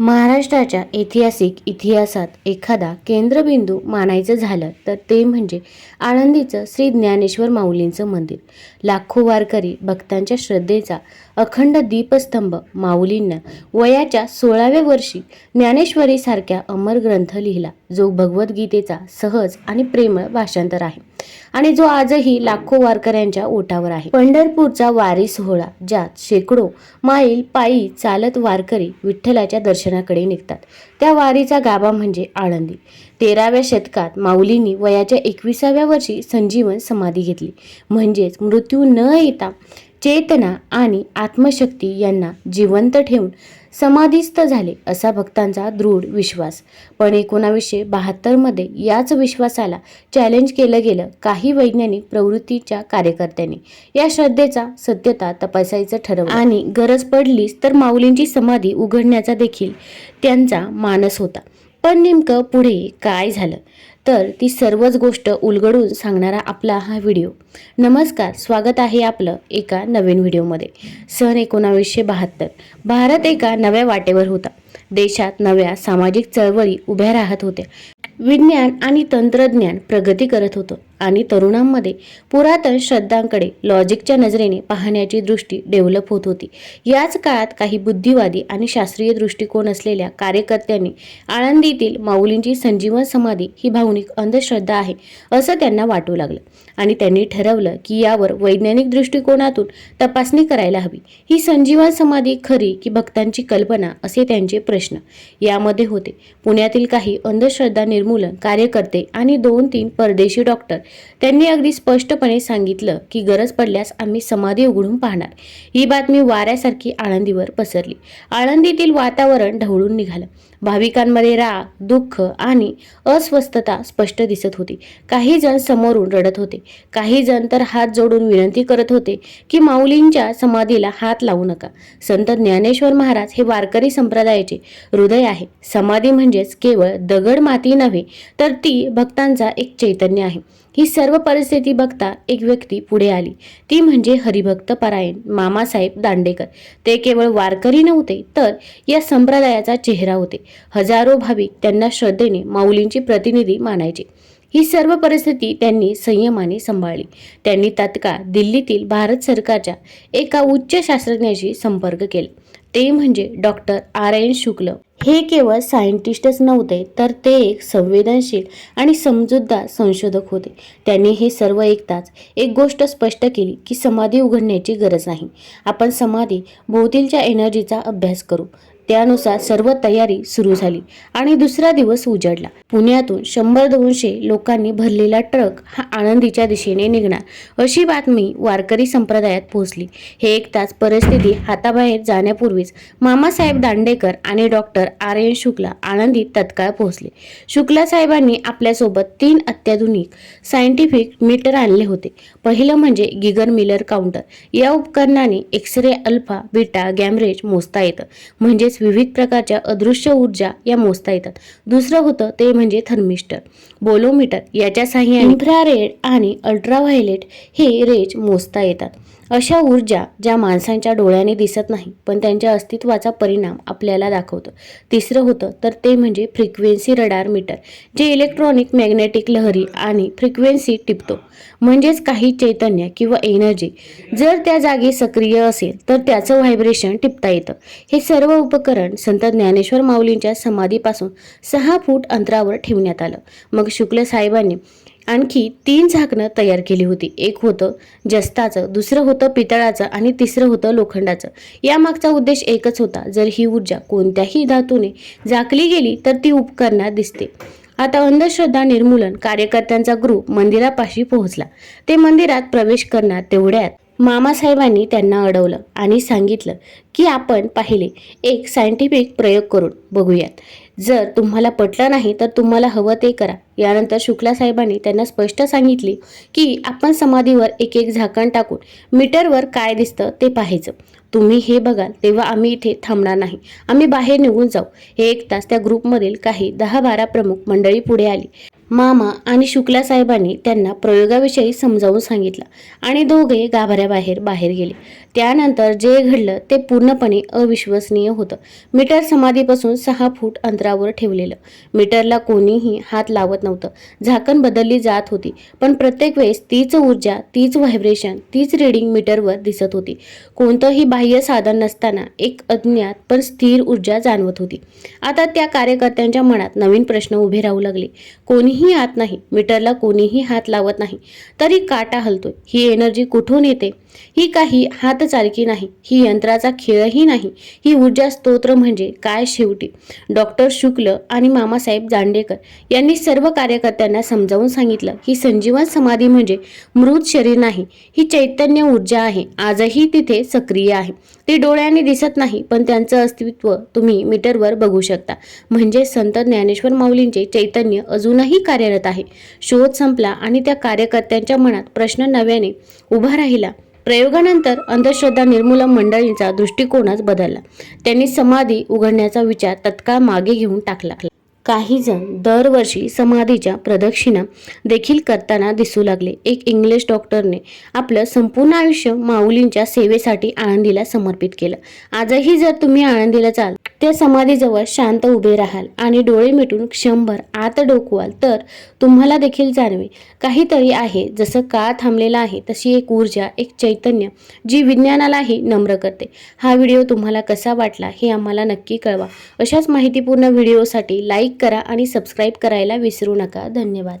महाराष्ट्राच्या ऐतिहासिक इतिहासात एखादा केंद्रबिंदू मानायचं झालं तर ते म्हणजे आळंदीचं श्री ज्ञानेश्वर माऊलींचं मंदिर. लाखो वारकरी भक्तांच्या श्रद्धेचा अखंड दीपस्तंभ माऊलींना. वयाच्या सोळाव्या वर्षी ज्ञानेश्वरीसारख्या अमर ग्रंथ लिहिला. जो भगवद्गीतेचा सहज आणि प्रेमळ भाषांतर आहे. आणि जो आजही लाखो वारकऱ्यांच्या ओठावर आहे. पंढरपूरचा वारी सोहळा ज्यात शेकडो माईल पायी चालत वारकरी विठ्ठलाच्या दर्शनाकडे निघतात. त्या वारीचा गाभा म्हणजे आळंदी. तेराव्या शतकात माऊलींनी वयाच्या एकविसाव्या वर्षी संजीवन समाधी घेतली. म्हणजेच मृत्यू न येता चेतना आणि आत्मशक्ती यांना जिवंत ठेवून समाधीस्थ झाले असा भक्तांचा दृढ विश्वास. पण एकोणावीसशे बहात्तरमध्ये याच विश्वासाला चॅलेंज केलं गेलं काही वैज्ञानिक प्रवृत्तीच्या कार्यकर्त्यांनी. या श्रद्धेचा सत्यता तपासायचं ठरवलं. आणि गरज पडलीच तर माऊलींची समाधी उघडण्याचा देखील त्यांचा मानस होता. पण नेमकं पुढे काय झालं? तर ती सर्वच गोष्ट उलगडून सांगणारा आपला हा व्हिडिओ. नमस्कार स्वागत आहे आपलं एका नवीन व्हिडिओमध्ये. सन एकोणावीसशे बहात्तर. भारत एका नव्या वाटेवर होता. देशात नव्या सामाजिक चळवळी उभ्या राहत होत्या. विज्ञान आणि तंत्रज्ञान प्रगती करत होतं आणि तरुणांमध्ये पुरातन श्रद्धांकडे लॉजिकच्या नजरेने पाहण्याची दृष्टी डेव्हलप होत होती. याच काळात काही बुद्धिवादी आणि शास्त्रीय दृष्टिकोन असलेल्या कार्यकर्त्यांनी आळंदीतील माऊलींची संजीवन समाधी ही भावनिक अंधश्रद्धा आहे असं त्यांना वाटू लागलं. आणि त्यांनी ठरवलं की यावर वैज्ञानिक दृष्टिकोनातून तपासणी करायला हवी. ही संजीवन समाधी खरी की भक्तांची कल्पना असे त्यांचे प्रश्न. यामध्ये होते पुण्यातील काही अंधश्रद्धा निर्मूलन कार्यकर्ते आणि दोन तीन परदेशी डॉक्टर. त्यांनी अगदी स्पष्टपणे सांगितलं की गरज पडल्यास आम्ही समाधी उघडून पाहणार. ही बातमी वाऱ्यासारखी आळंदीवर पसरली. आळंदीतील वातावरण ढवळून निघालं. भाविकांमध्ये राग दुःख आणि अस्वस्थता स्पष्ट दिसत होती. काही जण समोरून रडत होते. काही जण तर हात जोडून विनंती करत होते की माऊलींच्या समाधीला हात लावू नका. संत ज्ञानेश्वर महाराज हे वारकरी संप्रदायाचे हृदय आहे. समाधी म्हणजेच केवळ दगड माती नव्हे तर ती भक्तांचा एक चैतन्य आहे. ही सर्व परिस्थिती बघता एक व्यक्ती पुढे आली. ती म्हणजे हरिभक्त परायण मामासाहेब दांडेकर. ते केवळ वारकरी नव्हते तर या संप्रदायाचा चेहरा होते. हजारो भाविक त्यांना श्रद्धेने माऊलींची प्रतिनिधी मानायचे. ही सर्व परिस्थिती त्यांनी संयमाने सांभाळली. त्यांनी तात्काळ दिल्लीतील भारत सरकारच्या एका उच्च शास्त्रज्ञाशी संपर्क केला. ते म्हणजे डॉक्टर आर एन शुक्ल. हे केवळ सायंटिस्टच नव्हते तर ते एक संवेदनशील आणि समजूतदार संशोधक होते. त्यांनी हे सर्व ऐकताच एक गोष्ट स्पष्ट केली की समाधी उघडण्याची गरज नाही. आपण समाधी भोवतीलच्या एनर्जीचा अभ्यास करू. त्यानुसार सर्व तयारी सुरू झाली आणि दुसरा दिवस उजडला. पुण्यातून शंभर दोनशे लोकांनी भरलेला ट्रक हा आनंदीच्या दिशेने निघणार अशी बातमी वारकरी संप्रदायात पोहोचली. हे एक तास परिस्थिती हाताबाहेर जाण्यापूर्वीच मामासाहेब दांडेकर आणि डॉक्टर आर एन शुक्ला आनंदीत तत्काळ पोहोचले. शुक्ला साहेबांनी आपल्यासोबत तीन अत्याधुनिक सायंटिफिक मीटर आणले होते. पहिलं म्हणजे गिगर मिलर काउंटर. या उपकरणाने X ray alpha beta gamma rays मोजता येतं. म्हणजेच विविध प्रकारच्या अदृश्य ऊर्जा या मोजता येतात. दुसरं होतं ते म्हणजे थर्मिस्टर. बोलोमीटर याच्या साह्याने इन्फ्रारेड आणि अल्ट्राव्हायलेट हे रेज मोजता येतात. अशा ऊर्जा ज्या माणसांच्या डोळ्याने दिसत नाही पण त्यांच्या अस्तित्वाचा परिणाम आपल्याला दाखवतं. तिसरं होतं तर ते म्हणजे फ्रिक्वेन्सी रडार मीटर जे इलेक्ट्रॉनिक मॅग्नेटिक लहरी आणि फ्रिक्वेन्सी टिपतो. म्हणजेच काही चैतन्य किंवा एनर्जी जर त्या जागी सक्रिय असेल तर त्याचं व्हायब्रेशन टिपता येतं. हे सर्व उपकरण संत ज्ञानेश्वर माऊलींच्या समाधीपासून सहा फूट अंतरावर ठेवण्यात आलं. मग शुक्ल साहेबांनी आणखी तीन झाकणं तयार केली होती. एक होतं जस्ताचं दुसरं होतं पितळाचं आणि तिसरं होतं लोखंडाचं. यामागचा उद्देश एकच होता जर ही ऊर्जा कोणत्याही धातूने झाकली गेली तर ती उपकरणात दिसते. आता अंधश्रद्धा निर्मूलन कार्यकर्त्यांचा ग्रुप मंदिरापाशी पोहोचला. ते मंदिरात प्रवेश करणार तेवढ्यात मामासाहेबांनी त्यांना अडवलं आणि सांगितलं की आपण पाहिले एक सायंटिफिक प्रयोग करून बघूयात. जर तुम्हाला पटलं नाही तर तुम्हाला हवं ते करा. यानंतर शुक्ला साहेबांनी त्यांना स्पष्ट सांगितले की आपण समाधीवर एक एक झाकण टाकून मीटरवर काय दिसतं ते पाहायचं. तुम्ही हे बघाल तेव्हा आम्ही इथे थांबणार नाही. आम्ही बाहेर निघून जाऊ. हे एक तास त्या ग्रुपमधील काही दहा बारा प्रमुख मंडळी पुढे आली. मामा आणि शुक्ला साहेबांनी त्यांना प्रयोगाविषयी समजावून सांगितलं आणि दोघे गाभाऱ्याबाहेर बाहेर गेले. त्यानंतर जे घडलं ते पूर्णपणे अविश्वसनीय होतं. मीटर समाधीपासून सहा फूट अंतरावर ठेवलेलं. मीटरला कोणीही हात लावत नव्हतं. झाकण बदलली जात होती पण प्रत्येक वेळेस तीच ऊर्जा तीच व्हायब्रेशन तीच रिडिंग मीटरवर दिसत होती. कोणतंही बाह्य साधन नसताना एक अज्ञात पण स्थिर ऊर्जा जाणवत होती. आता त्या कार्यकर्त्यांच्या मनात नवीन प्रश्न उभे राहू लागले. कोणीही आत नाही मीटरला कोणीही हात लावत नाही. तरी काटा हलतोय. ही एनर्जी कुठून येते? ही काही चालकी नाही. ही यंत्राचा खेळही नाही. ही ऊर्जा स्तोत्र म्हणजे काय शेवटी? डॉक्टर शुक्ल आणि मामासाहेब जांडेकर यांनी सर्व कार्यकर्त्यांना समजावून सांगितलं. ही संजीवन समाधी म्हणजे मृत शरीर नाही. ही चैतन्य ऊर्जा आहे. आजही तिथे सक्रिय आहे. ती डोळ्याने दिसत नाही पण त्यांचं अस्तित्व तुम्ही मीटरवर बघू शकता. म्हणजे संत ज्ञानेश्वर माऊलींचे चैतन्य अजूनही कार्यरत आहे. शोध संपला आणि त्या कार्यकर्त्यांच्या मनात प्रश्न नव्याने उभा राहिला. प्रयोगानंतर अंधश्रद्धा निर्मूलन मंडळींचा दृष्टिकोनच बदलला. त्यांनी समाधी उघडण्याचा विचार तत्काळ मागे घेऊन टाकला. काही जण दरवर्षी समाधीच्या प्रदक्षिणा देखील करताना दिसू लागले. एक इंग्लिश डॉक्टरने आपलं संपूर्ण आयुष्य माऊलींच्या सेवेसाठी आळंदीला समर्पित केलं. आजही जर तुम्ही आळंदीला चाल त्या समाधीजवळ शांत उभे राहाल आणि डोळे मिटून क्षंभर आत डोकवाल. तर तुम्हाला देखील जाणवे. काहीतरी आहे. जसं काळ थांबलेला आहे तशी एक ऊर्जा एक चैतन्य जी विज्ञानालाही नम्र करते. हा व्हिडिओ तुम्हाला कसा वाटला हे आम्हाला नक्की कळवा. अशाच माहितीपूर्ण व्हिडिओसाठी लाईक करा आणि सबस्क्राईब करायला विसरू नका. धन्यवाद.